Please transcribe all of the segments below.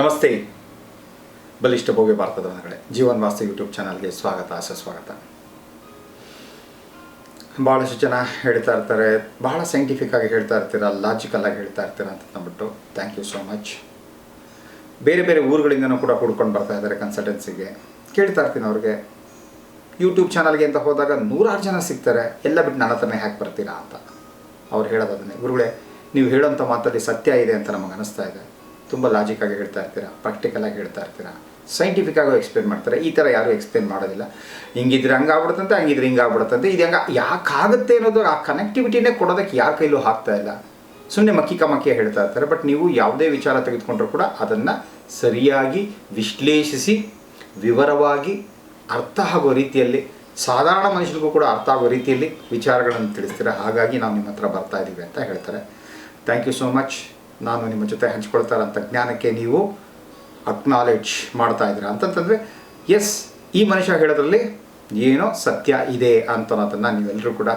ನಮಸ್ತೆ. ಬಲಿಷ್ಠ ಭವ್ಯ ಭಾರತದ ಮನೆಗಳೇ ಜೀವನ್ ವಾಸ್ತು ಯೂಟ್ಯೂಬ್ ಚಾನಲ್ಗೆ ಸ್ವಾಗತ ಸುಸ್ವಾಗತ ಭಾಳಷ್ಟು ಜನ ಹೇಳ್ತಾ ಇರ್ತಾರೆ, ಬಹಳ ಸೈಂಟಿಫಿಕ್ ಆಗಿ ಹೇಳ್ತಾ ಇರ್ತೀರ ಲಾಜಿಕಲ್ ಆಗಿ ಹೇಳ್ತಾ ಇರ್ತೀರಾ ಅಂತ ಅಂದ್ಬಿಟ್ಟು. ಥ್ಯಾಂಕ್ ಯು ಸೋ ಮಚ್ ಬೇರೆ ಬೇರೆ ಊರುಗಳಿಂದನೂ ಕೂಡ ಹುಡ್ಕೊಂಡು ಬರ್ತಾ ಇದ್ದಾರೆ ಕನ್ಸಲ್ಟೆನ್ಸಿಗೆ ಕೇಳ್ತಾ ಇರ್ತೀನಿ ಅವ್ರಿಗೆ. ಯೂಟ್ಯೂಬ್ ಚಾನಲ್ಗೆ ಅಂತ ಹೋದಾಗ ನೂರಾರು ಜನ ಸಿಗ್ತಾರೆ, ಎಲ್ಲ ಬಿಟ್ಟು ನನ್ನ ಹತ್ರನೇ ಹ್ಯಾಕ್ ಬರ್ತೀರಾ ಅಂತ. ಅವ್ರು ಹೇಳೋದನ್ನೇ ಗುರುಗಳೇ, ನೀವು ಹೇಳೋಂಥ ಮಾತಲ್ಲಿ ಸತ್ಯ ಇದೆ ಅಂತ ನಮಗೆ ಅನಿಸ್ತಾ ಇದೆ. ತುಂಬ ಆಗಿ ಹೇಳ್ತಾ ಇರ್ತೀರಾ ಪ್ರಾಕ್ಟಿಕಲಾಗಿ ಹೇಳ್ತಾ ಇರ್ತೀರಾ? ಸೈಂಟಿಫಿಕ್ ಆಗಿ ಎಕ್ಸ್ಪ್ಲೇನ್ ಮಾಡ್ತಾರೆ. ಈ ಥರ ಯಾರೂ ಎಕ್ಸ್ಪ್ಲೇನ್ ಮಾಡೋದಿಲ್ಲ. ಹಿಂಗಿದ್ರೆ ಹಂಗಾಗ್ಬಿಡುತ್ತಂತೆ, ಹಂಗಿದ್ರೆ ಹಿಂಗಾಗ್ಬಿಡುತ್ತಂತೆ. ಇದು ಹಂಗೆ, ಯಾಕಾಗುತ್ತೆ ಅನ್ನೋದು ಆ ಕನೆಕ್ಟಿವಿಟಿನೇ ಕೊಡೋದಕ್ಕೆ ಯಾರ ಕೈಲೂ ಆಗ್ತಾ ಇಲ್ಲ. ಸುಮ್ಮನೆ ಮಕ್ಕಿ ಕಮಕ್ಕಿ ಹೇಳ್ತಾ ಇರ್ತಾರೆ ಬಟ್ ನೀವು ಯಾವುದೇ ವಿಚಾರ ತೆಗೆದುಕೊಂಡ್ರೂ ಕೂಡ ಅದನ್ನು ಸರಿಯಾಗಿ ವಿಶ್ಲೇಷಿಸಿ, ವಿವರವಾಗಿ ಅರ್ಥ ಆಗೋ ರೀತಿಯಲ್ಲಿ, ಸಾಧಾರಣ ಮನುಷ್ಯರಿಗೂ ಕೂಡ ಅರ್ಥ ಆಗೋ ರೀತಿಯಲ್ಲಿ ವಿಚಾರಗಳನ್ನು ತಿಳಿಸ್ತೀರ? ಹಾಗಾಗಿ ನಾವು ನಿಮ್ಮ ಹತ್ರ ಬರ್ತಾ ಇದ್ದೀವಿ ಅಂತ ಹೇಳ್ತಾರೆ. ಥ್ಯಾಂಕ್ ಯು ಸೋ ಮಚ್ ನಾನು ನಿಮ್ಮ ಜೊತೆ ಹಂಚ್ಕೊಳ್ತಾರಂಥ ಜ್ಞಾನಕ್ಕೆ ನೀವು ಅಕ್ನಾಲೆಡ್ಜ್ ಮಾಡ್ತಾ ಇದ್ದೀರಾ. ಅಂತಂತಂದರೆ ಎಸ್ ಈ ಮನುಷ್ಯ ಹೇಳೋದ್ರಲ್ಲಿ ಏನೋ ಸತ್ಯ ಇದೆ ಅಂತ ಅನ್ನೋದನ್ನು ನೀವೆಲ್ಲರೂ ಕೂಡ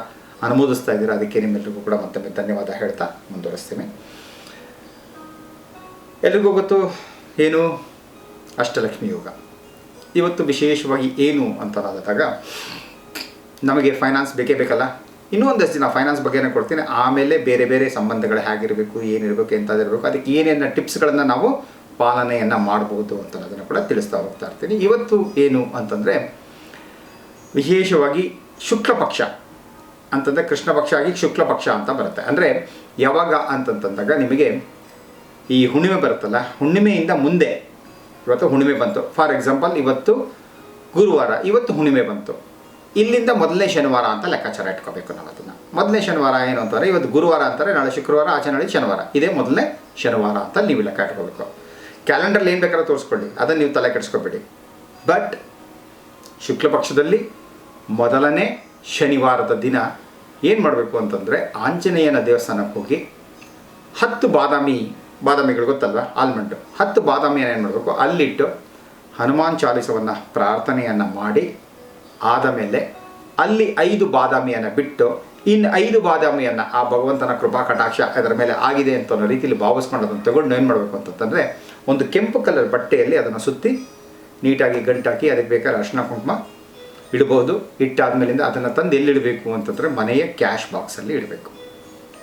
ಅನುಮೋದಿಸ್ತಾ ಇದ್ದೀರಾ. ಅದಕ್ಕೆ ನಿಮ್ಮೆಲ್ಲರಿಗೂ ಕೂಡ ಮತ್ತೊಮ್ಮೆ ಧನ್ಯವಾದ ಹೇಳ್ತಾ ಮುಂದುವರಿಸ್ತೀನಿ. ಎಲ್ರಿಗೂ ಗೊತ್ತು ಏನು? ಅಷ್ಟಲಕ್ಷ್ಮಿ ಯೋಗ. ಇವತ್ತು ವಿಶೇಷವಾಗಿ ಏನು ಅಂತ ನಮಗೆ ಫೈನಾನ್ಸ್ ಬೇಕೇ ಬೇಕಲ್ಲ? ಇನ್ನೂ ಒಂದಷ್ಟು ದಿನ ಫೈನಾನ್ಸ್ ಬಗ್ಗೆನೇ ಕೊಡ್ತೀನಿ. ಆಮೇಲೆ ಬೇರೆ ಬೇರೆ ಸಂಬಂಧಗಳು ಹೇಗಿರಬೇಕು, ಏನಿರಬೇಕು ಎಂಥದಿರಬೇಕು ಅದಕ್ಕೆ ಏನೇನು ಟಿಪ್ಸ್ಗಳನ್ನು ನಾವು ಪಾಲನೆಯನ್ನು ಮಾಡ್ಬೋದು ಅಂತ ಅನ್ನೋದನ್ನು ಕೂಡ ತಿಳಿಸ್ತಾ ಹೋಗ್ತಾ ಇರ್ತೀನಿ. ಇವತ್ತು ಏನು ಅಂತಂದರೆ, ವಿಶೇಷವಾಗಿ ಶುಕ್ಲ ಪಕ್ಷ ಅಂತಂದರೆ ಕೃಷ್ಣ ಪಕ್ಷ ಆಗಿ ಶುಕ್ಲ ಪಕ್ಷ ಅಂತ ಬರುತ್ತೆ. ಅಂದರೆ ಯಾವಾಗ ಅಂತಂತಂದಾಗ ನಿಮಗೆ ಈ ಹುಣ್ಣಿಮೆ ಬರುತ್ತಲ್ಲ, ಹುಣ್ಣಿಮೆಯಿಂದ ಮುಂದೆ ಇವತ್ತು ಹುಣ್ಣಿಮೆ ಬಂತು. ಫಾರ್ ಎಕ್ಸಾಂಪಲ್ ಇವತ್ತು ಗುರುವಾರ, ಇವತ್ತು ಹುಣ್ಣಿಮೆ ಬಂತು. ಇಲ್ಲಿಂದ ಮೊದಲನೇ ಶನಿವಾರ ಅಂತ ಲೆಕ್ಕಾಚಾರ ಇಟ್ಕೋಬೇಕು ನಾವು ಅದನ್ನು ಮೊದಲನೇ ಶನಿವಾರ ಏನು ಅಂತಾರೆ? ಇವತ್ತು ಗುರುವಾರ ಅಂತಾರೆ, ನಾಳೆ ಶುಕ್ರವಾರ, ಆಚೆ ನಾಳೆ ಶನಿವಾರ. ಇದೇ ಮೊದಲನೇ ಶನಿವಾರ ಅಂತ ನೀವು ಲೆಕ್ಕ ಇಟ್ಕೋಬೇಕು. ಕ್ಯಾಲೆಂಡರ್ಲಿ ಏನು ಬೇಕಾದ್ರೂ ತೋರಿಸ್ಕೊಳ್ಳಿ. ಅದನ್ನು ನೀವು ತಲೆ ಕೆಡಿಸ್ಕೊಬೇಡಿ. ಬಟ್ ಶುಕ್ಲ ಪಕ್ಷದಲ್ಲಿ ಮೊದಲನೇ ಶನಿವಾರದ ದಿನ ಏನು ಮಾಡಬೇಕು ಅಂತಂದರೆ ಆಂಜನೇಯನ ದೇವಸ್ಥಾನಕ್ಕೆ ಹೋಗಿ ಹತ್ತು ಬಾದಾಮಿ, ಬಾದಾಮಿಗಳು ಗೊತ್ತಲ್ವ? ಆಲ್ಮಂಡು. ಹತ್ತು ಬಾದಾಮಿಯನ್ನು ಏನು ಮಾಡಬೇಕು? ಅಲ್ಲಿಟ್ಟು ಹನುಮಾನ್ ಚಾಲಿಸವನ್ನು ಪ್ರಾರ್ಥನೆಯನ್ನು ಮಾಡಿ ಆದ ಮೇಲೆ ಅಲ್ಲಿ ಐದು ಬಾದಾಮಿಯನ್ನು ಬಿಟ್ಟು ಇನ್ನು ಐದು ಬಾದಾಮಿಯನ್ನು ಆ ಭಗವಂತನ ಕೃಪಾ ಕಟಾಕ್ಷ ಅದರ ಮೇಲೆ ಆಗಿದೆ ಅಂತ ಅನ್ನೋ ರೀತಿಯಲ್ಲಿ ಭಾವಿಸ್ಕೊಂಡು ಅದನ್ನು ತಗೊಂಡು ಏನು ಮಾಡಬೇಕು ಅಂತಂದರೆ ಒಂದು ಕೆಂಪು ಕಲರ್ ಬಟ್ಟೆಯಲ್ಲಿ ಅದನ್ನು ಸುತ್ತಿ ನೀಟಾಗಿ ಗಂಟಾಕಿ ಅದಕ್ಕೆ ಬೇಕಾದ್ರೆ ಅರ್ಶಿನ ಕುಂಕುಮ ಇಡ್ಬೋದು ಇಟ್ಟಾದ್ಮೇಲಿಂದ ಅದನ್ನು ತಂದು ಎಲ್ಲಿಡಬೇಕು ಅಂತಂದರೆ ಮನೆಯ ಕ್ಯಾಶ್ ಬಾಕ್ಸಲ್ಲಿ ಇಡಬೇಕು.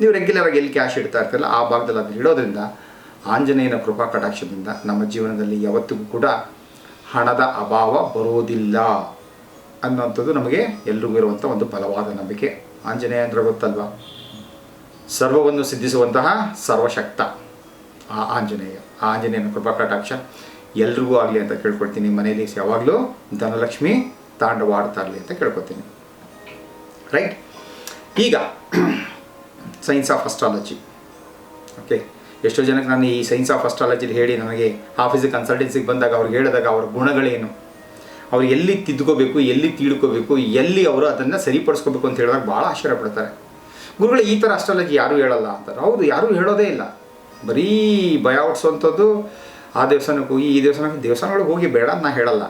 ನೀವು ರೆಗ್ಯುಲರಾಗಿ ಎಲ್ಲಿ ಕ್ಯಾಶ್ ಇಡ್ತಾ ಇರ್ತಲ್ಲ ಆ ಭಾಗದಲ್ಲಿ ಅದನ್ನು ಇಡೋದ್ರಿಂದ ಆಂಜನೇಯನ ಕೃಪಾ ಕಟಾಕ್ಷದಿಂದ ನಮ್ಮ ಜೀವನದಲ್ಲಿ ಯಾವತ್ತಿಗೂ ಕೂಡ ಹಣದ ಅಭಾವ ಬರೋದಿಲ್ಲ ಅನ್ನೋಂಥದ್ದು ನಮಗೆ ಎಲ್ರಿಗೂ ಇರುವಂಥ ಒಂದು ಬಲವಾದ ನಂಬಿಕೆ. ಆಂಜನೇಯ ಅಂದರೆ ಗೊತ್ತಲ್ವಾ? ಸರ್ವವನ್ನು ಸಿದ್ಧಿಸುವಂತಹ ಸರ್ವಶಕ್ತ. ಆ ಆಂಜನೇಯ. ಆ ಆಂಜನೇಯನ ಕೃಪಾ ಕಟಾಕ್ಷ ಎಲ್ರಿಗೂ ಆಗಲಿ ಅಂತ ಕೇಳ್ಕೊಳ್ತೀನಿ. ಮನೆಯಲ್ಲಿ ಯಾವಾಗಲೂ ಧನಲಕ್ಷ್ಮಿ ತಾಂಡವಾಡ್ತಾ ಇರಲಿ ಅಂತ ಕೇಳ್ಕೊತೀನಿ ರೈಟ್ ಈಗ ಸೈನ್ಸ್ ಆಫ್ ಅಸ್ಟ್ರಾಲಜಿ ಓಕೆ ಎಷ್ಟೋ ಜನಕ್ಕೆ ನಾನು ಈ ಸೈನ್ಸ್ ಆಫ್ ಅಸ್ಟ್ರಾಲಜಿಲಿ ಹೇಳಿ ನನಗೆ ಆಫೀಸಿಗೆ ಕನ್ಸಲ್ಟೆನ್ಸಿಗೆ ಬಂದಾಗ ಅವ್ರಿಗೆ ಹೇಳಿದಾಗ ಅವ್ರ ಗುಣಗಳೇನು? ಅವ್ರು ಎಲ್ಲಿ ತಿದ್ಕೋಬೇಕು, ಎಲ್ಲಿ ತಿಳ್ಕೋಬೇಕು ಎಲ್ಲಿ ಅವರು ಅದನ್ನು ಸರಿಪಡಿಸ್ಕೋಬೇಕು ಅಂತ ಹೇಳಿದಾಗ ಭಾಳ ಆಶ್ಚರ್ಯ ಪಡ್ತಾರೆ. ಗುರುಗಳು, ಈ ಥರ ಅಸ್ಟ್ರಾಲಜಿ ಯಾರೂ ಹೇಳಲ್ಲ ಅಂತಾರೆ. ಹೌದು ಯಾರೂ ಹೇಳೋದೇ ಇಲ್ಲ. ಬರೀ ಭಯ ಹುಟ್ಟಿಸುವಂಥದ್ದು ಆ ದೇವಸ್ಥಾನಕ್ಕೆ ಹೋಗಿ ಈ ದೇವಸ್ಥಾನಕ್ಕೆ, ದೇವಸ್ಥಾನಗಳಿಗೆ ಹೋಗಿ ಬೇಡ ಅಂತ ನಾ ಹೇಳಲ್ಲ.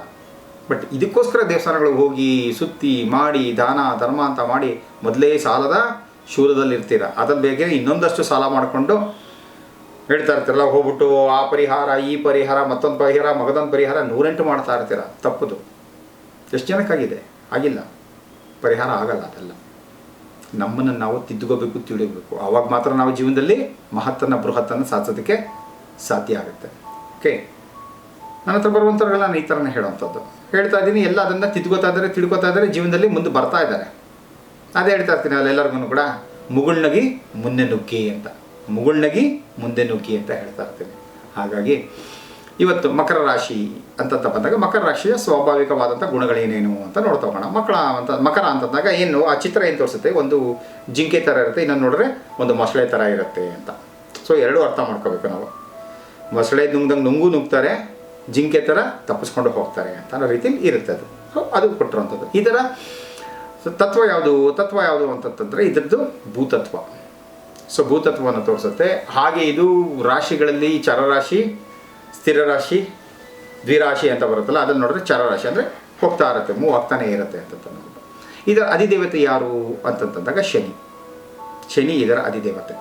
ಬಟ್ ಇದಕ್ಕೋಸ್ಕರ ದೇವಸ್ಥಾನಗಳಿಗೆ ಹೋಗಿ ಸುತ್ತಿ ಮಾಡಿ, ದಾನ, ಧರ್ಮ ಅಂತ ಮಾಡಿ ಮೊದಲೇ ಸಾಲದ ಶೂಲದಲ್ಲಿ ಇರ್ತೀರ ಅದ್ರ ಬೇಗ ಇನ್ನೊಂದಷ್ಟು ಸಾಲ ಮಾಡಿಕೊಂಡು ಹೇಳ್ತಾ ಇರ್ತೀರಲ್ಲ ಹೋಗ್ಬಿಟ್ಟು ಆ ಪರಿಹಾರ, ಈ ಪರಿಹಾರ, ಮತ್ತೊಂದು ಪರಿಹಾರ, ಮಗದೊಂದು ಪರಿಹಾರ ನೂರೆಂಟು ಮಾಡ್ತಾ ಇರ್ತೀರ. ತಪ್ಪದು. ಎಷ್ಟು ಜನಕ್ಕಾಗಿದೆ? ಆಗಿಲ್ಲ. ಪರಿಹಾರ ಆಗಲ್ಲ ಅದೆಲ್ಲ. ನಮ್ಮನ್ನು ನಾವು ತಿದ್ದುಕೋಬೇಕು, ತಿಳಿಬೇಕು. ಆವಾಗ ಮಾತ್ರ ನಾವು ಜೀವನದಲ್ಲಿ ಮಹತ್ತನ್ನು, ಬೃಹತ್ತನ್ನು ಸಾಧಿಸೋದಕ್ಕೆ ಸಾಧ್ಯ ಆಗುತ್ತೆ. ಓಕೆ ನನ್ನ ಹತ್ರ ಬರುವಂಥವ್ರಿಗೆಲ್ಲ ನಾನು ಈ ಥರನೇ ಹೇಳುವಂಥದ್ದು. ಹೇಳ್ತಾ ಇದ್ದೀನಿ, ಎಲ್ಲ ಅದನ್ನು ತಿದ್ಕೋತಾ ಇದ್ದಾರೆ, ತಿಳ್ಕೊತಾ ಇದ್ದಾರೆ, ಜೀವನದಲ್ಲಿ ಮುಂದೆ ಬರ್ತಾ ಇದ್ದಾರೆ. ಅದೇ ಹೇಳ್ತಾ ಇರ್ತೀನಿ ಅಲ್ಲೆಲ್ಲರಿಗೂ ಕೂಡ, ಮುಗುಳ್ನಗಿ ಮುನ್ನೆ ನುಗ್ಗಿ ಅಂತ. ಮುಗುಳ್ನಗಿ ಮುಂದೆ ನುಗ್ಗಿ ಅಂತ ಹೇಳ್ತಾ ಇರ್ತೇನೆ. ಹಾಗಾಗಿ ಇವತ್ತು ಮಕರ ರಾಶಿ ಅಂತಂತ ಬಂದಾಗ ಮಕರ ರಾಶಿಯ ಸ್ವಾಭಾವಿಕವಾದಂಥ ಗುಣಗಳೇನೇನು ಅಂತ ನೋಡ್ತಾ ಹೋಗೋಣ. ಮಕ್ಕಳ ಅಂತ, ಮಕರ ಅಂತಂದಾಗ ಏನು, ಆ ಚಿತ್ರ ಏನು ತೋರಿಸುತ್ತೆ? ಒಂದು ಜಿಂಕೆ ಥರ ಇರುತ್ತೆ, ಇನ್ನೊಂದು ನೋಡಿದ್ರೆ ಒಂದು ಮೊಸಳೆ ಥರ ಇರುತ್ತೆ ಅಂತ. ಸೊ ಎರಡೂ ಅರ್ಥ ಮಾಡ್ಕೋಬೇಕು ನಾವು. ಮೊಸಳೆ ನುಂಗ್ದಂಗೆ ನುಂಗು ನುಗ್ತಾರೆ, ಜಿಂಕೆ ಥರ ತಪ್ಪಿಸ್ಕೊಂಡು ಹೋಗ್ತಾರೆ ಅಂತ ಅನ್ನೋ ರೀತಿಯಲ್ಲಿ ಇರುತ್ತೆ ಅದು. ಸೊ ಅದು ಕೊಟ್ಟಿರುವಂಥದ್ದು ಇದರ ತತ್ವ ಯಾವುದು ತತ್ವ ಯಾವುದು ಅಂತಂತಂದರೆ ಇದರದ್ದು ಭೂತತ್ವ. ಸೊ ಭೂತತ್ವವನ್ನು ತೋರಿಸುತ್ತೆ. ಹಾಗೆ ಇದು ರಾಶಿಗಳಲ್ಲಿ ಚರರಾಶಿ, ಸ್ಥಿರ ರಾಶಿ, ದ್ವಿರಾಶಿ ಅಂತ ಬರುತ್ತಲ್ಲ, ಅದನ್ನು ನೋಡಿದ್ರೆ ಚರರಾಶಿ ಅಂದರೆ ಹೋಗ್ತಾ ಇರುತ್ತೆ ಮೂವ್ ಆಗ್ತಾನೆ ಇರುತ್ತೆ ಅಂತ ಇದರ ಅಧಿದೇವತೆ ಯಾರು ಅಂತಂತಂದಾಗ ಶನಿ. ಶನಿ ಇದರ ಅಧಿದೇವತೆ.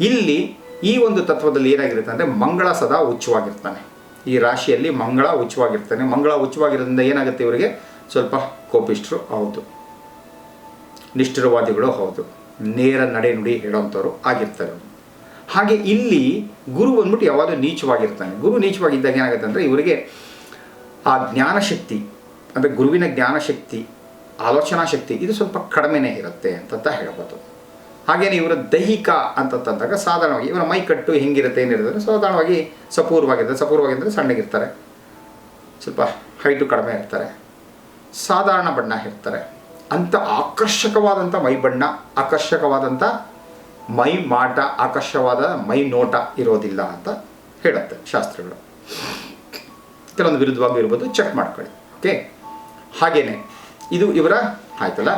ಇಲ್ಲಿ ಈ ಒಂದು ತತ್ವದಲ್ಲಿ ಏನಾಗಿರುತ್ತೆ ಅಂದರೆ ಮಂಗಳ ಸದಾ ಉಚ್ಚವಾಗಿರ್ತಾನೆ. ಈ ರಾಶಿಯಲ್ಲಿ ಮಂಗಳ ಉಚ್ಚವಾಗಿರ್ತಾನೆ. ಮಂಗಳ ಉಚ್ಚವಾಗಿರೋದ್ರಿಂದ ಏನಾಗುತ್ತೆ ಇವರಿಗೆ? ಸ್ವಲ್ಪ ಕೋಪಿಷ್ಠರು ಹೌದು. ನಿಷ್ಠಿರವಾದಿಗಳು ಹೌದು. ನೇರ ನಡೆ ನುಡಿ ಹೇಳೋವಂಥವ್ರು ಆಗಿರ್ತಾರೆ. ಹಾಗೆ ಇಲ್ಲಿ ಗುರು ಬಂದ್ಬಿಟ್ಟು ಯಾವಾಗಲೂ ನೀಚವಾಗಿರ್ತಾನೆ. ಗುರು ನೀಚವಾಗಿದ್ದಾಗ ಏನಾಗುತ್ತೆ ಅಂದರೆ ಇವರಿಗೆ ಆ ಜ್ಞಾನಶಕ್ತಿ ಅಂದರೆ ಗುರುವಿನ ಜ್ಞಾನಶಕ್ತಿ ಆಲೋಚನಾ ಶಕ್ತಿ ಇದು ಸ್ವಲ್ಪ ಕಡಿಮೆನೇ ಇರುತ್ತೆ ಅಂತಂತ ಹೇಳ್ಬೋದು. ಹಾಗೇನೆ ಇವರ ದೈಹಿಕ ಅಂತಂದಾಗ ಸಾಧಾರಣವಾಗಿ ಇವರ ಮೈಕಟ್ಟು ಹೆಂಗಿರುತ್ತೆ ಏನಿರುತ್ತೆ ಸಾಧಾರಣವಾಗಿ ಸಪೂರ್ವಾಗಿರುತ್ತೆ ಸಪೂರ್ವಾಗಿದ್ದರೆ ಸಣ್ಣಗಿರ್ತಾರೆ. ಸ್ವಲ್ಪ ಹೈಟು ಕಡಿಮೆ ಇರ್ತಾರೆ. ಸಾಧಾರಣ ಬಣ್ಣ ಇರ್ತಾರೆ. ಅಂಥ ಆಕರ್ಷಕವಾದಂಥ ಮೈ ಬಣ್ಣ ಆಕರ್ಷಕವಾದಂಥ ಮೈ ಮಾಟ ಆಕರ್ಷವಾದ ಮೈ ನೋಟ ಇರೋದಿಲ್ಲ ಅಂತ ಹೇಳುತ್ತೆ ಶಾಸ್ತ್ರಗಳು. ಕೆಲವೊಂದು ವಿರುದ್ಧವಾಗಿ ಇರ್ಬೋದು ಚೆಕ್ ಮಾಡ್ಕೊಳ್ಳಿ ಓಕೆ ಹಾಗೇನೆ, ಇದು ಇವರ, ಆಯ್ತಲ್ಲ?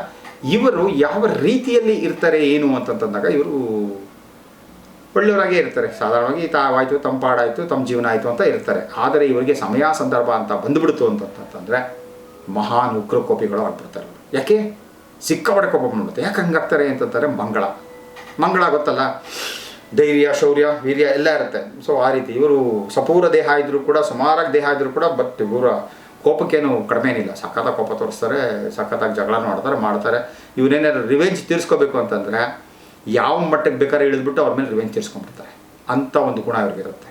ಇವರು ಯಾವ ರೀತಿಯಲ್ಲಿ ಇರ್ತಾರೆ, ಏನು ಅಂತಂತಂದಾಗ ಇವರು ಒಳ್ಳೆಯವರಾಗೇ ಇರ್ತಾರೆ. ಸಾಧಾರಣವಾಗಿ ತಾವಾಯಿತು ತಮ್ಮ ತಮ್ಮ ಜೀವನ ಆಯಿತು ಅಂತ ಇರ್ತಾರೆ. ಆದರೆ ಇವರಿಗೆ ಸಮಯ, ಸಂದರ್ಭ ಅಂತ ಬಂದುಬಿಡ್ತು ಅಂತಂತಂದರೆ ಮಹಾನ್ ಉಗ್ರ ಕೋಪಿಗಳು ಆಗ್ಬಿಡ್ತಾರೆ. ಯಾಕೆ? ಸಿಕ್ಕಾಪಟ್ಟೆ ಕೋಪ ನೋಡುತ್ತೆ ಯಾಕೆ ಹಂಗಾಗ್ತಾರೆ ಅಂತಂತಾರೆ ಮಂಗಳ. ಮಂಗಳ ಗೊತ್ತಲ್ಲ? ಧೈರ್ಯ, ಶೌರ್ಯ, ವೀರ್ಯ ಎಲ್ಲ ಇರುತ್ತೆ. ಸೊ ಆ ರೀತಿ ಇವರು ಸಪೂರ ದೇಹ ಇದ್ದರೂ ಕೂಡ, ಸುಮಾರಾಗಿ ದೇಹ ಇದ್ದರೂ ಕೂಡ ಬಟ್ ಇವರ ಕೋಪಕ್ಕೇನು ಕಡಿಮೆ ಏನಿಲ್ಲ. ಸಖತ್ತಾಗಿ ಕೋಪ ತೋರಿಸ್ತಾರೆ, ಸಖತ್ತಾಗಿ ಜಗಳ ಆಡ್ತಾರೆ, ಮಾಡ್ತಾರೆ. ಇವನೇನಾದ್ರು ರಿವೆಂಜ್ ತೀರಿಸ್ಕೋಬೇಕು ಅಂತಂದರೆ, ಯಾವ ಮಟ್ಟಕ್ಕೆ ಬೇಕಾದ್ರೆ ಇಳಿದ್ಬಿಟ್ಟು ಅವ್ರ ಮೇಲೆ ರಿವೆಂಜ್ ತೀರಿಸ್ಕೊಂಡ್ಬಿಡ್ತಾರೆ. ಅಂಥ ಒಂದು ಗುಣ ಇವ್ರಿಗಿರುತ್ತೆ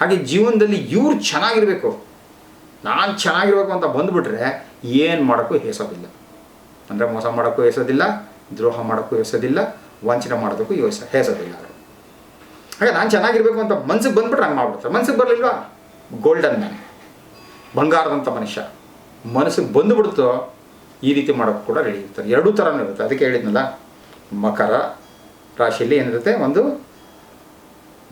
ಹಾಗೆ ಜೀವನದಲ್ಲಿ ಇವ್ರು ಚೆನ್ನಾಗಿರಬೇಕು. ನಾನು ಚೆನ್ನಾಗಿರಬೇಕು ಅಂತ ಬಂದುಬಿಟ್ರೆ ಏನು ಮಾಡೋಕ್ಕೂ ಹೇಸೋದಿಲ್ಲ. ಅಂದರೆ ಮೋಸ ಮಾಡೋಕ್ಕೂ ಯೋಚಿಸೋದಿಲ್ಲ ದ್ರೋಹ ಮಾಡೋಕ್ಕೂ ಯೋಚಿಸೋದಿಲ್ಲ ವಂಚನೆ ಮಾಡೋದಕ್ಕೂ ಯೋಸ ಹೇಸೋದಿಲ್ಲ ಅವರು. ಹಾಗೆ ನಾನು ಚೆನ್ನಾಗಿರ್ಬೇಕು ಅಂತ ಮನ್ಸಿಗೆ ಬಂದ್ಬಿಟ್ರೆ ಹಂಗೆ ಮಾಡ್ಬಿಡ್ತಾರೆ. ಮನ್ಸಿಗೆ ಬರಲಿಲ್ವಾ? ಗೋಲ್ಡನ್ ಮ್ಯಾನ್ ಬಂಗಾರದಂಥ ಮನುಷ್ಯ. ಮನಸ್ಸಿಗೆ ಬಂದುಬಿಡ್ತೋ ಈ ರೀತಿ ಮಾಡೋಕ್ಕೆ ಕೂಡ ರೆಡಿ ಇರ್ತಾರೆ. ಎರಡೂ ಥರನೂ ಇರುತ್ತೆ. ಅದಕ್ಕೆ ಹೇಳಿದ್ನಲ್ಲ, ಮಕರ ರಾಶಿಯಲ್ಲಿ ಏನಿರುತ್ತೆ? ಒಂದು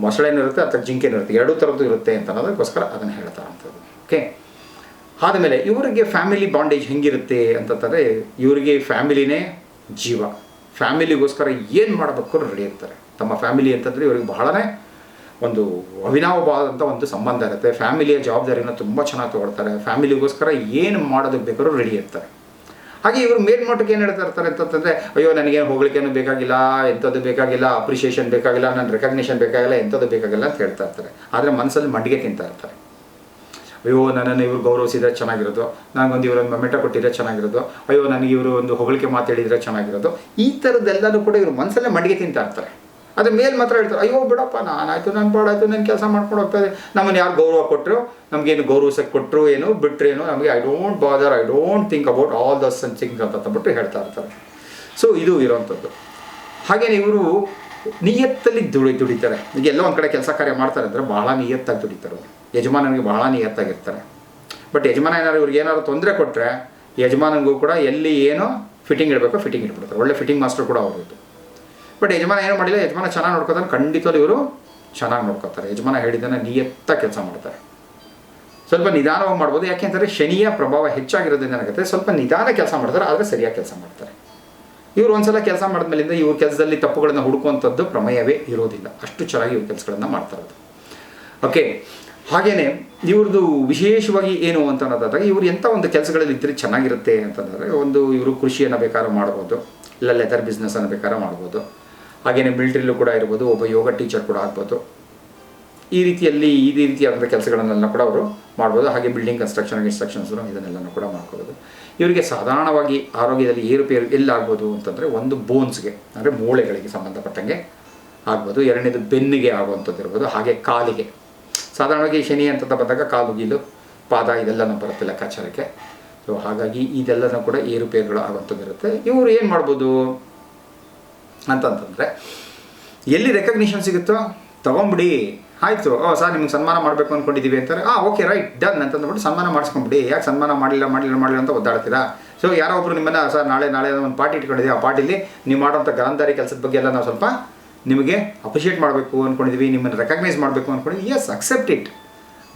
ಮೊಸಳೆನೂ ಇರುತ್ತೆ, ಅಥವಾ ಜಿಂಕೆನೂ ಇರುತ್ತೆ. ಎರಡೂ ಥರದ್ದು ಇರುತ್ತೆ ಅಂತ ಅನ್ನೋದಕ್ಕೋಸ್ಕರ ಅದನ್ನು ಹೇಳ್ತಾರಂಥದ್ದು ಓಕೆ ಆದಮೇಲೆ ಇವರಿಗೆ ಫ್ಯಾಮಿಲಿ ಬಾಂಡೇಜ್ ಹೆಂಗಿರುತ್ತೆ ಅಂತಂದರೆ ಇವರಿಗೆ ಫ್ಯಾಮಿಲಿನೇ ಜೀವ. ಫ್ಯಾಮಿಲಿಗೋಸ್ಕರ ಏನು ಮಾಡಬೇಕು ರೆಡಿ ಇರ್ತಾರೆ. ತಮ್ಮ ಫ್ಯಾಮಿಲಿ ಅಂತಂದರೆ ಇವ್ರಿಗೆ ಬಹಳನೇ ಒಂದು ಅವಿನಾವವಾದಂಥ ಒಂದು ಸಂಬಂಧ ಇರುತ್ತೆ. ಫ್ಯಾಮಿಲಿಯ ಜವಾಬ್ದಾರಿನ ತುಂಬ ಚೆನ್ನಾಗಿ ತೊಗೊಳ್ತಾರೆ. ಫ್ಯಾಮಿಲಿಗೋಸ್ಕರ ಏನು ಮಾಡೋದಕ್ಕೆ ಬೇಕಾದ್ರೂ ರೆಡಿ ಇರ್ತಾರೆ. ಹಾಗೆ ಇವರು ಮೇಲ್ಮಟ್ಟಕ್ಕೆ ಏನು ಹೇಳ್ತಾ ಇರ್ತಾರೆ ಅಂತಂತಂದರೆ ಅಯ್ಯೋ, ನನಗೇನು ಹೋಗ್ಲಿಕ್ಕೇನು ಬೇಕಾಗಿಲ್ಲ, ಎಂಥದ್ದು ಬೇಕಾಗಿಲ್ಲ ಅಪ್ರಿಷಿಯೇಷನ್ ಬೇಕಾಗಿಲ್ಲ, ನನ್ನ ರೆಕಗ್ನಿಷನ್ ಬೇಕಾಗಿಲ್ಲ, ಎಂಥದ್ದು ಬೇಕಾಗಿಲ್ಲ ಅಂತ ಹೇಳ್ತಾ ಇರ್ತಾರೆ. ಆದರೆ ಮನಸ್ಸಲ್ಲಿ ಮಂಡಿಗೆ ತಿಂತಾ ಇರ್ತಾರೆ. ಅಯ್ಯೋ, ನನ್ನನ್ನು ಇವರು ಗೌರವಿಸಿದ್ರೆ ಚೆನ್ನಾಗಿರೋದು. ನನಗೊಂದು ಇವರೊಂದು ಮೆಮೆಟ ಕೊಟ್ಟಿದ್ರೆ ಚೆನ್ನಾಗಿರೋದು. ಅಯ್ಯೋ, ನನಗೆ ಇವರು ಒಂದು ಹೊಗಳಿಕೆ ಮಾತಾಡಿದರೆ ಚೆನ್ನಾಗಿರೋದು. ಈ ಥರದ್ದೆಲ್ಲನೂ ಕೂಡ ಇವರು ಮನಸ್ಸಲ್ಲೇ ಮಡಿಗೆ ತಿಂತಾ ಇರ್ತಾರೆ. ಅದ್ರ ಮೇಲೆ ಮಾತ್ರ ಹೇಳ್ತಾರೆ, ಅಯ್ಯೋ, ಬಿಡಪ್ಪ, ನಾನಾಯ್ತು ನನ್ನ ಪಾಡಾಯ್ತು ನನ್ನ ಕೆಲಸ ಮಾಡ್ಕೊಂಡು ಹೋಗ್ತಾರೆ ನಮ್ಮನ್ನು ಯಾರು ಗೌರವ ಕೊಟ್ಟರು ನಮಗೇನು ಗೌರವಿಸಕ್ಕೆ ಕೊಟ್ಟರು ಏನು ಬಿಟ್ಟರೇನು ನಮಗೆ I don't bother I don't think about all this and things ಅಂತ ಅಂದ್ಬಿಟ್ಟು ಹೇಳ್ತಾ ಇರ್ತಾರೆ. ಸೊ ಇದು ಇರೋವಂಥದ್ದು. ಹಾಗೇನೆ ಇವರು ನಿಯತ್ತಲ್ಲಿ ದುಡಿ ದುಡಿತಾರೆ. ಈಗ ಎಲ್ಲೋ ಒಂದು ಕಡೆ ಕೆಲಸ ಕಾರ್ಯ ಮಾಡ್ತಾರೆ ಅಂದರೆ ಭಾಳ ನಿಯತ್ತಾಗಿ ದುಡಿತಾರೆ ಅವರು. ಯಜಮಾನನಿಗೆ ಬಹಳ ನಿಯತ್ತಾಗಿರ್ತಾರೆ. ಬಟ್ ಯಜಮಾನ ಏನಾದ್ರು ಇವ್ರಿಗೆ ಏನಾದ್ರು ತೊಂದರೆ ಕೊಟ್ಟರೆ ಯಜಮಾನನಿಗೂ ಕೂಡ ಎಲ್ಲಿ ಏನೋ ಫಿಟ್ಟಿಂಗ್ ಇಡಬೇಕು ಫಿಟ್ಟಿಂಗ್ ಇಟ್ಬಿಡ್ತಾರೆ. ಒಳ್ಳೆ ಫಿಟ್ಟಿಂಗ್ ಮಾಸ್ಟರ್ ಕೂಡ ಅವರು ಇದು ಬಟ್ ಯಜಮಾನ ಏನು ಮಾಡಿಲ್ಲ, ಯಜಮಾನ ಚೆನ್ನಾಗಿ ನೋಡ್ಕೋತಾರೆ ಖಂಡಿತವಾಗಿ ಇವರು ಚೆನ್ನಾಗಿ ನೋಡ್ಕೋತಾರೆ. ಯಜಮಾನ ಹೇಳಿದ್ದನ್ನು ನಿಯತ್ತ ಕೆಲಸ ಮಾಡ್ತಾರೆ. ಸ್ವಲ್ಪ ನಿಧಾನವಾಗಿ ಮಾಡ್ಬೋದು. ಯಾಕೆಂದರೆ ಶನಿಯ ಪ್ರಭಾವ ಹೆಚ್ಚಾಗಿರೋದ್ರಿಂದ ಏನಾಗುತ್ತೆ, ಸ್ವಲ್ಪ ನಿಧಾನ ಕೆಲಸ ಮಾಡ್ತಾರೆ, ಆದರೆ ಸರಿಯಾಗಿ ಕೆಲಸ ಮಾಡ್ತಾರೆ. ಇವರು ಒಂದ್ಸಲ ಕೆಲಸ ಮಾಡಿದ್ಮೇಲಿಂದ ಇವ್ರ ಕೆಲಸದಲ್ಲಿ ತಪ್ಪುಗಳನ್ನು ಹುಡುಕುವಂಥದ್ದು ಪ್ರಮೇಯವೇ ಇರೋದಿಲ್ಲ. ಅಷ್ಟು ಚೆನ್ನಾಗಿ ಇವ್ರ ಕೆಲಸಗಳನ್ನು ಮಾಡ್ತಾ ಓಕೆ ಹಾಗೇನೆ ಇವ್ರದ್ದು ವಿಶೇಷವಾಗಿ ಏನು ಅಂತ ಅನ್ನೋದಾದಾಗ, ಇವ್ರು ಎಂಥ ಒಂದು ಕೆಲಸಗಳಲ್ಲಿ ಇದ್ದರೆ ಚೆನ್ನಾಗಿರುತ್ತೆ ಅಂತಂದರೆ ಒಂದು ಇವರು ಕೃಷಿಯನ್ನು ಬೇಕಾದ್ರೆ ಮಾಡ್ಬೋದು, ಇಲ್ಲ ಲೆದರ್ ಬಿಸ್ನೆಸ್ಸನ್ನು ಬೇಕಾದ್ರೆ ಮಾಡ್ಬೋದು. ಹಾಗೇನೆ ಮಿಲ್ಟ್ರಿಲೂ ಕೂಡ ಇರ್ಬೋದು, ಒಬ್ಬ ಯೋಗ ಟೀಚರ್ ಕೂಡ ಆಗ್ಬೋದು. ಈ ರೀತಿಯಲ್ಲಿ ಈ ರೀತಿಯಾದಂಥ ಕೆಲಸಗಳನ್ನೆಲ್ಲ ಕೂಡ ಅವರು ಮಾಡ್ಬೋದು. ಹಾಗೆ ಬಿಲ್ಡಿಂಗ್ ಕನ್ಸ್ಟ್ರಕ್ಷನ್ ಇನ್ಸ್ಟ್ರಕ್ಷನ್ಸ್ನು ಇದನ್ನೆಲ್ಲ ಕೂಡ ಮಾಡ್ಕೋಬೋದು. ಇವರಿಗೆ ಸಾಧಾರಣವಾಗಿ ಆರೋಗ್ಯದಲ್ಲಿ ಏರುಪೇರು ಎಲ್ಲಾಗ್ಬೋದು ಅಂತಂದರೆ ಒಂದು ಬೋನ್ಸ್ಗೆ ಅಂದರೆ ಮೂಳೆಗಳಿಗೆ ಸಂಬಂಧಪಟ್ಟಂಗೆ ಆಗ್ಬೋದು. ಎರಡನೇದು ಬೆನ್ನಿಗೆ ಆಗುವಂಥದ್ದು ಇರ್ಬೋದು, ಹಾಗೆ ಕಾಲಿಗೆ. ಸಾಧಾರಣವಾಗಿ ಶನಿ ಅಂತ ಬಂದಾಗ ಕಾಲು ಗೀಲು, ಪಾದ ಇದೆಲ್ಲನೂ ಬರುತ್ತೆ ಲೆಕ್ಕಾಚಾರಕ್ಕೆ. ಸೊ ಹಾಗಾಗಿ ಇದೆಲ್ಲನೂ ಕೂಡ ಏರುಪೇರುಗಳು ಆಗುವಂಥದ್ದಿರುತ್ತೆ ಇವರು ಏನು ಮಾಡ್ಬೋದು ಅಂತಂತಂದರೆ, ಎಲ್ಲಿ ರೆಕಗ್ನಿಷನ್ ಸಿಗುತ್ತೋ ತೊಗೊಂಬಿಡಿ. ಆಯಿತು, ಓ, ಸರ್, ನಿಮ್ಗೆ ಸನ್ಮಾನ ಮಾಡಬೇಕು ಅಂದ್ಕೊಂಡಿದ್ದೀವಿ ಅಂತಾರೆ. ಹಾಂ ಓಕೆ, ರೈಟ್, ಡನ್ ಅಂತಂದ್ಬಿಟ್ಟು ಸನ್ಮಾನ ಮಾಡಿಸ್ಕೊಂಬಿಡಿ. ಯಾಕೆ ಸನ್ಮಾನ ಮಾಡಲಿಲ್ಲ ಮಾಡಿಲ್ಲ ಮಾಡಿಲ್ಲ ಅಂತ ಒದ್ದಾಡ್ತೀರಾ? ಸೊ ಯಾರೋ ಒಬ್ಬರು ನಿಮ್ಮನ್ನು, ಸರ್, ನಾಳೆ ನಾಳೆ ಒಂದು ಪಾರ್ಟಿ ಇಟ್ಕೊಂಡಿದ್ದೀವಿ ಆ ಪಾರ್ಟಿಲಿ ನೀವು ಮಾಡೋಂಥ ಗರಂದಾರಿ ಕೆಲಸದ ಬಗ್ಗೆ ಎಲ್ಲ ನಾವು ಸ್ವಲ್ಪ ನಿಮಗೆ ಅಪ್ರಿಷಿಯೇಟ್ ಮಾಡಬೇಕು ಅಂದ್ಕೊಂಡಿದ್ದೀವಿ ನಿಮ್ಮನ್ನು ರೆಕಗ್ನೈಸ್ ಮಾಡಬೇಕು ಅಂದ್ಕೊಂಡಿದ್ದೀವಿ ಎಸ್ ಅಕ್ಸೆಪ್ಟ್ ಇಟ್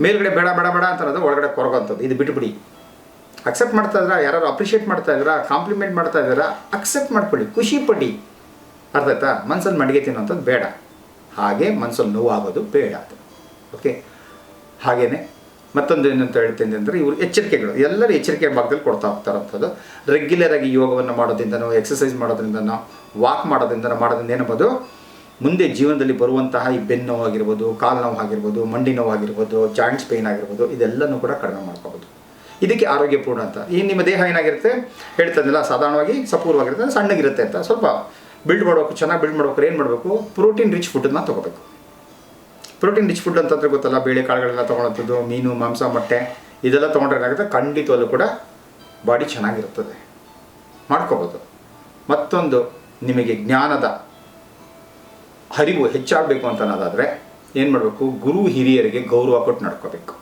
ಮೇಲ್ಗಡೆ ಬೇಡ ಬೇಡ ಬೇಡ ಅಂತ ಅನ್ನೋದು ಒಳಗಡೆ ಕೊರಗೋಂಥದ್ದು ಇದು ಬಿಟ್ಬಿಡಿ. ಅಕ್ಸೆಪ್ಟ್ ಮಾಡ್ತಾ ಇದ್ದೀರಾ ಯಾರು ಅಪ್ರಿಷಿಯೇಟ್ ಮಾಡ್ತಾ ಇದ್ದೀರಾ ಕಾಂಪ್ಲಿಮೆಂಟ್ ಮಾಡ್ತಾ ಇದ್ದೀರಾ ಅಕ್ಸೆಪ್ಟ್ ಮಾಡ್ಕೊಳ್ಳಿ, ಖುಷಿ ಪಡಿ. ಅರ್ಥ ಆಯ್ತಾ? ಮನ್ಸಲ್ಲಿ ಮಡಿಗೆ ತಿನ್ನೋಂಥದ್ದು ಬೇಡ. ಹಾಗೆ ಮನ್ಸಲ್ಲಿ ನೋವಾಗೋದು ಬೇಡ ಅಂತ. ಓಕೆ ಹಾಗೇನೆ, ಮತ್ತೊಂದು ಏನಂತ ಹೇಳ್ತೀನಿ ಅಂದರೆ, ಇವರು ಎಚ್ಚರಿಕೆಗಳು, ಎಲ್ಲರೂ ಎಚ್ಚರಿಕೆ ಭಾಗದಲ್ಲಿ ಕೊಡ್ತಾ ಹೋಗ್ತಾರಂಥದ್ದು ರೆಗ್ಯುಲರ್ ಆಗಿ ಯೋಗವನ್ನು ಮಾಡೋದ್ರಿಂದನೋ ಎಕ್ಸಸೈಸ್ ಮಾಡೋದ್ರಿಂದನೋ ವಾಕ್ ಮಾಡೋದ್ರಿಂದ ಮಾಡೋದ್ರಿಂದ ಏನಬೋದು ಮುಂದೆ ಜೀವನದಲ್ಲಿ ಬರುವಂತಹ ಈ ಬೆನ್ನು ನೋವು ಆಗಿರ್ಬೋದು, ಕಾಲು ನೋವು ಆಗಿರ್ಬೋದು, ಮಂಡಿ ನೋವು ಆಗಿರ್ಬೋದು, ಜಾಯಿಂಟ್ಸ್ ಪೇಯ್ನ್ ಆಗಿರ್ಬೋದು, ಇದೆಲ್ಲನೂ ಕೂಡ ಕಡಿಮೆ ಮಾಡ್ಕೋಬೋದು ಇದಕ್ಕೆ ಆರೋಗ್ಯಪೂರ್ಣ ಅಂತ. ಈ ನಿಮ್ಮ ದೇಹ ಏನಾಗಿರುತ್ತೆ? ಹೇಳ್ತದಲ್ಲ ಸಾಧಾರಣವಾಗಿ ಸಪೂರ್ವಾಗಿರುತ್ತೆ, ಸಣ್ಣಗಿರುತ್ತೆ ಅಂತ. ಸ್ವಲ್ಪ ಬಿಲ್ಡ್ ಮಾಡಬೇಕು ಚೆನ್ನಾಗಿ ಬಿಲ್ಡ್ ಮಾಡ್ಬೇಕು ಏನು ಮಾಡಬೇಕು? ಪ್ರೋಟೀನ್ ರಿಚ್ ಫುಡ್ಡನ್ನ ತೊಗೋಬೇಕು. ಪ್ರೋಟೀನ್ ರಿಚ್ ಫುಡ್ ಅಂತಂದ್ರೆ ಗೊತ್ತಲ್ಲ, ಬೇಳೆ ಕಾಳುಗಳೆಲ್ಲ ತೊಗೊಳತ್ತದ್ದು ಮೀನು, ಮಾಂಸ, ಮೊಟ್ಟೆ, ಇದೆಲ್ಲ ತೊಗೊಂಡ್ರೆ ಏನಾಗುತ್ತೆ? ಖಂಡಿತವಲ್ಲೂ ಕೂಡ ಬಾಡಿ ಚೆನ್ನಾಗಿರುತ್ತದೆ. ಮಾಡ್ಕೋಬೋದು ಮತ್ತೊಂದು, ನಿಮಗೆ ಜ್ಞಾನದ ಹರಿವು ಹೆಚ್ಚಾಗಬೇಕು ಅಂತ ಅನ್ನೋದಾದರೆ ಏನು ಮಾಡಬೇಕು? ಗುರು ಹಿರಿಯರಿಗೆ ಗೌರವ ಕೊಟ್ಟು ನಡ್ಕೋಬೇಕು.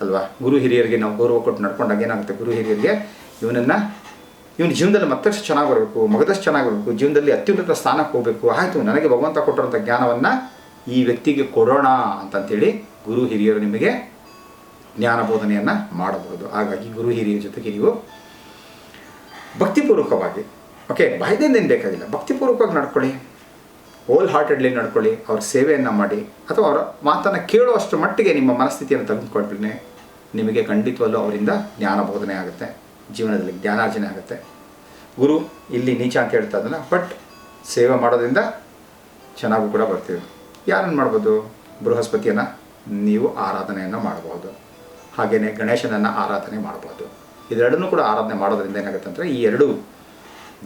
ಅಲ್ವಾ? ಗುರು ಹಿರಿಯರಿಗೆ ನಾವು ಗೌರವ ಕೊಟ್ಟು ನಡ್ಕೊಂಡಾಗ ಏನಾಗುತ್ತೆ? ಗುರು ಹಿರಿಯರಿಗೆ ಇವನನ್ನು, ಇವನ ಜೀವನದಲ್ಲಿ ಮತ್ತಷ್ಟು ಚೆನ್ನಾಗಿ ಬರಬೇಕು, ಮಗದಷ್ಟು ಚೆನ್ನಾಗಿ ಬರಬೇಕು, ಜೀವನದಲ್ಲಿ ಅತ್ಯುನ್ನತ ಸ್ಥಾನಕ್ಕೆ ಹೋಗಬೇಕು. ಆಯಿತು, ನನಗೆ ಭಗವಂತ ಕೊಟ್ಟಿರೋಂಥ ಜ್ಞಾನವನ್ನು ಈ ವ್ಯಕ್ತಿಗೆ ಕೊಡೋಣ ಅಂತಂಥೇಳಿ ಗುರು ಹಿರಿಯರು ನಿಮಗೆ ಜ್ಞಾನ ಬೋಧನೆಯನ್ನು ಮಾಡಬಹುದು. ಹಾಗಾಗಿ ಗುರು ಹಿರಿಯರ ಜೊತೆಗೆ ನೀವು ಭಕ್ತಿಪೂರ್ವಕವಾಗಿ ಓಕೆ ಬಾಯ್ದಿಂದ ಏನು ಬೇಕಾಗಿಲ್ಲ. ಭಕ್ತಿಪೂರ್ವಕವಾಗಿ ನಡ್ಕೊಳ್ಳಿ. ಹೋಲ್ ಹಾರ್ಟೆಡ್ಲಿ ನಡ್ಕೊಳ್ಳಿ, ಅವ್ರ ಸೇವೆಯನ್ನು ಮಾಡಿ, ಅಥವಾ ಅವರ ಮಾತನ್ನು ಕೇಳುವಷ್ಟು ಮಟ್ಟಿಗೆ ನಿಮ್ಮ ಮನಸ್ಥಿತಿಯನ್ನು ತೆಗೆದುಕೊಂಡ್ರೆ ನಿಮಗೆ ಖಂಡಿತವಲ್ಲೂ ಅವರಿಂದ ಜ್ಞಾನ ಬೋಧನೆ ಆಗುತ್ತೆ, ಜೀವನದಲ್ಲಿ ಜ್ಞಾನಾರ್ಜನೆ ಆಗುತ್ತೆ. ಗುರು, ಇಲ್ಲಿ ನೀಚ ಅಂತ ಹೇಳ್ತಾ ಇದ್ದಲ್ಲ ಬಟ್ ಸೇವೆ ಮಾಡೋದ್ರಿಂದ ಚೆನ್ನಾಗೂ ಕೂಡ ಬರ್ತೀವಿ. ಯಾರನ್ನು ಮಾಡ್ಬೋದು? ಬೃಹಸ್ಪತಿಯನ್ನು ನೀವು ಆರಾಧನೆಯನ್ನು ಮಾಡ್ಬೋದು. ಹಾಗೆಯೇ ಗಣೇಶನನ್ನು ಆರಾಧನೆ ಮಾಡ್ಬೋದು. ಇದೆರಡನ್ನೂ ಕೂಡ ಆರಾಧನೆ ಮಾಡೋದ್ರಿಂದ ಏನಾಗುತ್ತೆ ಅಂದರೆ ಈ ಎರಡು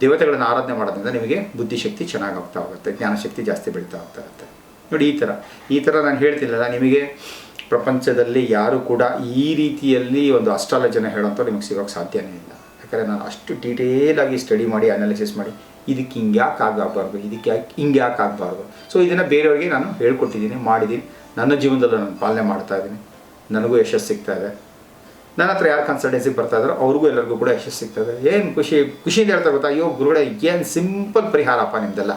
ದೇವತೆಗಳನ್ನು ಆರಾಧನೆ ಮಾಡೋದ್ರಿಂದ ನಿಮಗೆ ಬುದ್ಧಿಶಕ್ತಿ ಚೆನ್ನಾಗಿ ಆಗ್ತಾ ಹೋಗುತ್ತೆ, ಜ್ಞಾನಶಕ್ತಿ ಜಾಸ್ತಿ ಬೆಳೀತಾ ಹೋಗ್ತಾ ಇರುತ್ತೆ. ನೋಡಿ ಈ ಥರ ಈ ಥರ ನಾನು ಹೇಳ್ತಿಲ್ಲಲ್ಲ ನಿಮಗೆ ಪ್ರಪಂಚದಲ್ಲಿ ಯಾರು ಕೂಡ ಈ ರೀತಿಯಲ್ಲಿ ಒಂದು ಅಸ್ಟ್ರಾಲಜನ ಹೇಳೋಂಥ ನಿಮಗೆ ಸಿಗೋಕ್ಕೆ ಸಾಧ್ಯನೇ ಇಲ್ಲ. ಯಾಕಂದರೆ ನಾನು ಅಷ್ಟು ಡೀಟೇಲಾಗಿ ಸ್ಟಡಿ ಮಾಡಿ ಅನಾಲಿಸಿಸ್ ಮಾಡಿ, ಇದಕ್ಕೆ ಹಿಂಗೆ ಯಾಕೆ ಆಗಬಾರ್ದು, ಇದಕ್ಕೆ ಯಾಕೆ ಹಿಂಗೆ ಯಾಕೆ ಆಗಬಾರ್ದು. ಸೊ ಇದನ್ನು ಬೇರೆಯವರಿಗೆ ನಾನು ಹೇಳ್ಕೊಟ್ಟಿದ್ದೀನಿ, ಮಾಡಿದ್ದೀನಿ. ನನ್ನ ಜೀವನದಲ್ಲೂ ನಾನು ಪಾಲನೆ ಮಾಡ್ತಾ ಇದ್ದೀನಿ. ನನಗೂ ಯಶಸ್ಸು ಸಿಗ್ತಾ ಇದೆ. ನನ್ನ ಹತ್ರ ಯಾರು ಕನ್ಸಲ್ಟೆನ್ಸಿಗೆ ಬರ್ತಾ ಇದ್ದಾರೋ ಅವ್ರಿಗೂ ಎಲ್ಲರಿಗೂ ಕೂಡ ಯಶಸ್ಸು ಸಿಗ್ತದೆ. ಏನು ಖುಷಿ, ಖುಷಿಯಿಂದ ಹೇಳ್ತಾ ಗೊತ್ತಾ? ಅಯ್ಯೋ ಗುರುಗಳೇ, ಏನು ಸಿಂಪಲ್ ಪರಿಹಾರಪ್ಪ ನಿಮ್ದೆಲ್ಲ.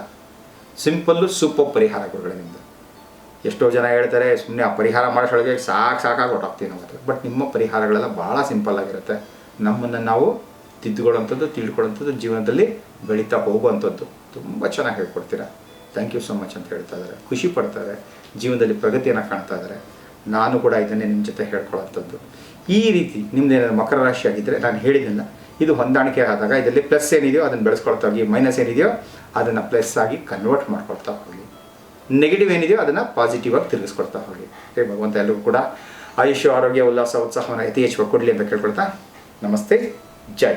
ಸಿಂಪಲ್ಲು ಸೂಪರ್ ಪರಿಹಾರ ಗುರುಗಳೇ ನಿಮ್ಮದು ಎಷ್ಟೋ ಜನ ಹೇಳ್ತಾರೆ ಸುಮ್ಮನೆ ಆ ಪರಿಹಾರ ಮಾಡೋಷ್ಟೊಳಗೆ ಸಾಕು ಸಾಕಾಗಿ ಹೊಟ್ಟೋಗ್ತೀವಿ ನಾವು ಬಟ್ ನಿಮ್ಮ ಪರಿಹಾರಗಳೆಲ್ಲ ಭಾಳ ಸಿಂಪಲ್ ಆಗಿರುತ್ತೆ. ನಮ್ಮನ್ನು ನಾವು ತಿದ್ದುಕೊಳ್ಳೋಂಥದ್ದು ತಿಳ್ಕೊಳ್ಳೋಂಥದ್ದು ಜೀವನದಲ್ಲಿ ಬೆಳೀತಾ ಹೋಗುವಂಥದ್ದು. ತುಂಬ ಚೆನ್ನಾಗಿ ಹೇಳ್ಕೊಡ್ತೀರಾ. ಥ್ಯಾಂಕ್ ಯು ಸೊ ಮಚ್ ಅಂತ ಹೇಳ್ತಾ ಇದ್ದಾರೆ. ಖುಷಿ ಪಡ್ತಾರೆ. ಜೀವನದಲ್ಲಿ ಪ್ರಗತಿಯನ್ನು ಕಾಣ್ತಾ ಇದ್ದಾರೆ. ನಾನು ಕೂಡ ಇದನ್ನೇ ನಿಮ್ಮ ಜೊತೆ ಹೇಳ್ಕೊಳ್ಳೋಂಥದ್ದು ಈ ರೀತಿ ನಿಮ್ದೇನಾದ್ರು ಮಕರ ರಾಶಿ ಆಗಿದ್ದರೆ ನಾನು ಹೇಳಿದ್ದೆಲ್ಲ ಇದು ಹೊಂದಾಣಿಕೆ ಆದಾಗ ಇದರಲ್ಲಿ ಪ್ಲಸ್ ಏನಿದೆಯೋ ಅದನ್ನು ಬೆಳೆಸ್ಕೊಳ್ತಾ ಹೋಗಿ ಮೈನಸ್ ಏನಿದೆಯೋ ಅದನ್ನು ಪ್ಲಸ್ ಆಗಿ ಕನ್ವರ್ಟ್ ಮಾಡ್ಕೊಳ್ತಾ ಹೋಗಿ. ನೆಗೆಟಿವ್ ಏನಿದೆಯೋ ಅದನ್ನು ಪಾಸಿಟಿವ್ ಆಗಿ ತಿರುಗಿಸ್ಕೊಳ್ತಾ ಹೋಗಿ. ಹೇ ಭಗವಂತ ಎಲ್ಲರೂ ಕೂಡ ಆಯುಷ್ಯ, ಆರೋಗ್ಯ, ಉಲ್ಲಾಸ, ಉತ್ಸಾಹವನ್ನು ಯಥೇಚ್ಛವಾಗಿ ಕೊಡಲಿ ಅಂತ ಕೇಳ್ಕೊಳ್ತಾ ನಮಸ್ತೆ, ಜೈ